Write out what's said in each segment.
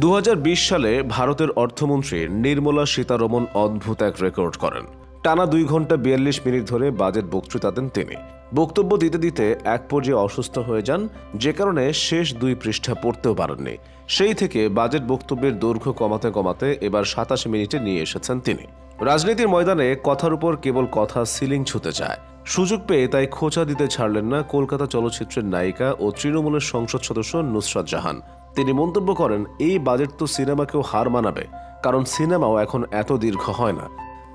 দু হাজার বিশ সালে ভারতের অর্থমন্ত্রী নির্মলা সীতারমন অদ্ভুত এক রেকর্ড করেন। টানা দুই ঘণ্টা বিয়াল্লিশ মিনিট ধরে বাজেট বক্তৃতা দেন তিনি। বক্তব্য দিতে দিতে এক পর্যায়ে অসুস্থ হয়ে যান, যে কারণে শেষ দুই পৃষ্ঠা পড়তেও পারেননি। সেই থেকে বাজেট বক্তব্যের দৈর্ঘ্য কমাতে কমাতে এবার সাতাশ মিনিটে নিয়ে এসেছেন তিনি। রাজনীতির ময়দানে কথার উপর কেবল কথা সিলিং ছুতে চায়। সুযোগ পেয়ে তাই খোঁচা দিতে ছাড়লেন না কলকাতা চলচ্চিত্রের নায়িকা ও তৃণমূলের সংসদ সদস্য নুসরাত জাহান। তিনি মন্তব্য করেন, এই বাজেট তো সিনেমাকেও হার মানাবে, কারণ সিনেমাও এখন এত দীর্ঘ হয় না।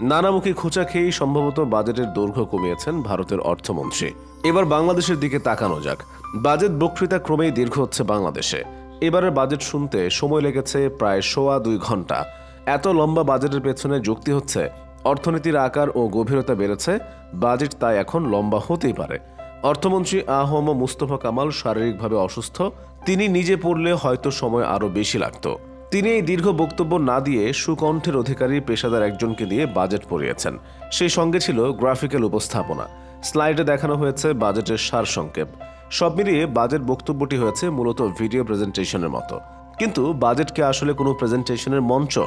নানামুখী খোঁচা খেয়েই সম্ভবত বাজেটের দৈর্ঘ্য কমিয়েছেন ভারতের অর্থমন্ত্রী। এবার বাংলাদেশের দিকে তাকানো যাক। বাজেট বক্তৃতা ক্রমেই দীর্ঘ হচ্ছে বাংলাদেশে। এবারের বাজেট শুনতে সময় লেগেছে প্রায় সোয়া দুই ঘণ্টা। এত লম্বা বাজেটের পেছনে যুক্তি হচ্ছে, অর্থনীতির আকার ও গভীরতা বেড়েছে, বাজেট তাই এখন লম্বা হতেই পারে। অর্থমন্ত্রী আহম মুস্তফা কামাল শারীরিকভাবে অসুস্থ। তিনি নিজে পড়লে হয়তো সময় আরও বেশি লাগতো। তিনি এই দীর্ঘ বক্তব্য না দিয়ে সুকণ্ঠের অধিকারী পেশাদার একজনকে দিয়ে বাজেট পড়িয়েছেন। সেই সঙ্গে ছিল গ্রাফিক্যাল উপস্থাপনা। স্লাইডে দেখানো হয়েছে বাজেটের সারসংক্ষেপ। সব মিলিয়ে বাজেট বক্তব্যটি হয়েছে মূলত ভিডিও প্রেজেন্টেশনের মতো। কিন্তু বাজেটকে আসলে কোনো প্রেজেন্টেশনের মঞ্চ?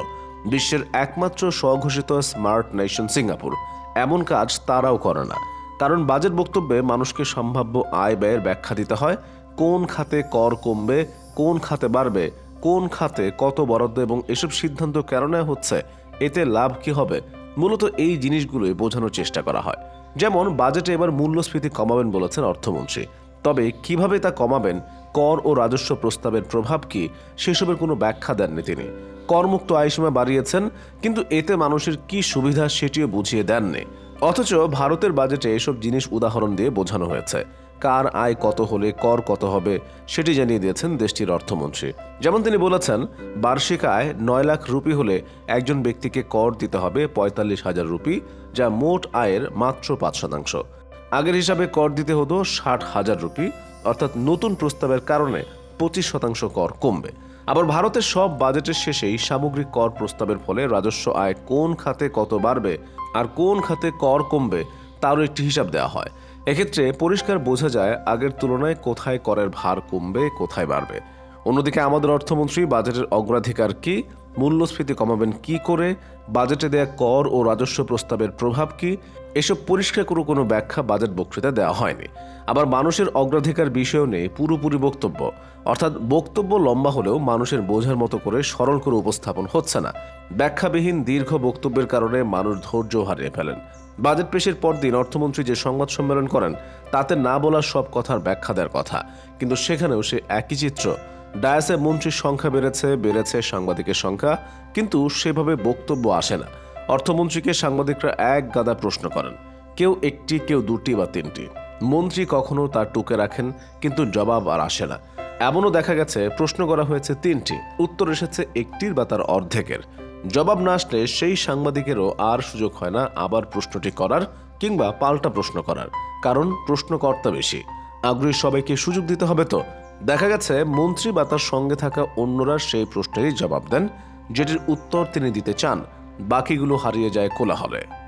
বিশ্বের একমাত্র স্বঘোষিত স্মার্ট নেশন সিঙ্গাপুর। এমন কাজ তারাও করে না। কারণ বাজেট বক্তব্যে মানুষকে সম্ভাব্য আয় ব্যয়ের ব্যাখ্যা দিতে হয়। কোন খাতে কর কমবে, কোন খাতে বাড়বে, কোন খাতে কত বরাদ্দ এবং এসব সিদ্ধান্ত কেন নেওয়া হচ্ছে, এতে লাভ কি হবে, মূলত এই জিনিসগুলোই বোঝানোর চেষ্টা করা হয়। যেমন, বাজেটে এবার মূল্যস্ফীতি কমাবেন বলেছেন অর্থমন্ত্রী। তবে কীভাবে তা কমাবেন, কর ও রাজস্ব প্রস্তাবের প্রভাব কি, সেসবের কোনো ব্যাখ্যা দেননি তিনি। করমুক্ত আয়সীমা বাড়িয়েছেন, কিন্তু এতে মানুষের কি সুবিধা সেটিও বুঝিয়ে দেননি। অথচ ভারতের বাজেটে এসব জিনিস উদাহরণ দিয়ে বোঝানো হয়েছে। কার আয় কত হলে কর কত হবে, সেটি জানিয়ে দিয়েছেন দেশটির অর্থমন্ত্রী। যেমন তিনি বলেছেন, বার্ষিক আয় নয় লাখ রুপি হলে একজন ব্যক্তিকে কর দিতে হবে পঁয়তাল্লিশ হাজার রুপি, যা মোট আয়ের মাত্র পাঁচ শতাংশ। আগের হিসাবে কর দিতে হতো ষাট হাজার রুপি, অর্থাৎ নতুন প্রস্তাবের কারণে পঁচিশ শতাংশ কর কমবে। আবার ভারতের সব বাজেটের শেষেই সামগ্রিক কর প্রস্তাবের ফলে রাজস্ব আয় কোন খাতে কত বাড়বে আর কোন খাতে কর কমবে তারও একটি হিসাব দেওয়া হয়। এক্ষেত্রে পরিষ্কার বোঝা যায় আগের তুলনায় কোথায় করের ভার কমবে, কোথায় বাড়বে। অন্যদিকে আমাদের অর্থমন্ত্রী বাজেটের অগ্রাধিকার কি? মূল্যস্ফীতি কমাবেন কি করে? বাজেটে দেয়া কর ও রাজস্ব প্রস্তাবের প্রভাব কি? এসব পরিষ্কার করে কোনো ব্যাখ্যা বাজেট বক্তৃতা দেওয়া হয়নি। আবার মানুষের অগ্রাধিকার বিষয়েও নেই, পুরোপুরি বক্তব্য। অর্থাৎ বক্তব্য লম্বা হলেও মানুষের বোঝার মতো করে সরল করে উপস্থাপন হচ্ছে না। ব্যাখ্যাবিহীন দীর্ঘ বক্তব্যের কারণে মানুষ ধৈর্য হারিয়ে ফেলেন। বাজেট পেশের পরদিন অর্থমন্ত্রী যে সংবাদ সম্মেলন করেন, তাতে না বলা সব কথার ব্যাখ্যা দেওয়ার কথা। কিন্তু সেখানেও সে একই চিত্র। ডায়াসে মন্ত্রীর সংখ্যা বেড়েছে বেড়েছে সাংবাদিকের সংখ্যা, কিন্তু সেভাবে বক্তব্য আসে না। অর্থমন্ত্রীকে সাংবাদিকরা এক গাদা প্রশ্ন করেন, কেউ একটি, কেউ দুটি বা তিনটি। মন্ত্রী কখনো তার টুকে রাখেন, কিন্তু জবাব আর আসে না। এমনও দেখা গেছে, প্রশ্ন করা হয়েছে তিনটি, উত্তর এসেছে একটির বা তার অর্ধেকের। জবাব না আসলে সেই সাংবাদিকেরও আর সুযোগ হয় না আবার প্রশ্নটি করার কিংবা পাল্টা প্রশ্ন করার, কারণ প্রশ্নকর্তা বেশি। আগ্রহী সবাইকে সুযোগ দিতে হবে তো? দেখা গেছে, মন্ত্রী বা তার সঙ্গে থাকা অন্যরা সেই প্রশ্নেরই জবাব দেন, যেটির উত্তর তিনি দিতে চান। বাকিগুলো হারিয়ে যায় কোলাহলে।